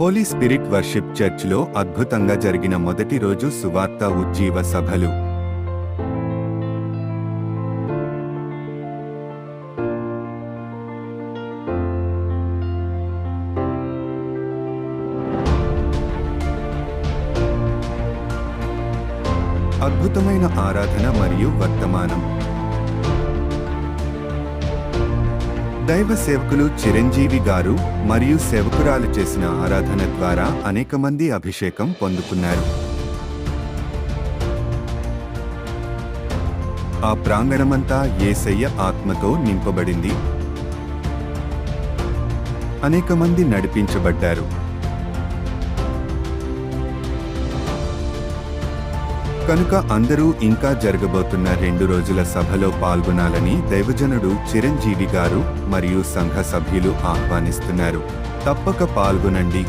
Holi spirit worship చర్చ్లో అద్భుతంగా జరిగిన మొదటి రోజు సువార్త ఉజ్జీవ సభలు. అద్భుతమైన ఆరాధన మరియు వర్తమానం. దైవ సేవకులు చిరంజీవి గారు మరియు సేవకురాలు చేసిన ఆరాధన ద్వారా అనేక మంది అభిషేకం పొందుకున్నారు. ఆ ప్రాంగణమంతా ఏసయ్య ఆత్మతో నింపబడింది. అనేక మంది నడిపించబడ్డారు. కనుక అందరూ ఇంకా జరగబోతున్న రెండు రోజుల సభలో పాల్గొనాలని దైవజనుడు చిరంజీవి గారు మరియు సంఘ సభ్యులు ఆహ్వానిస్తున్నారు. తప్పక పాల్గొనండి.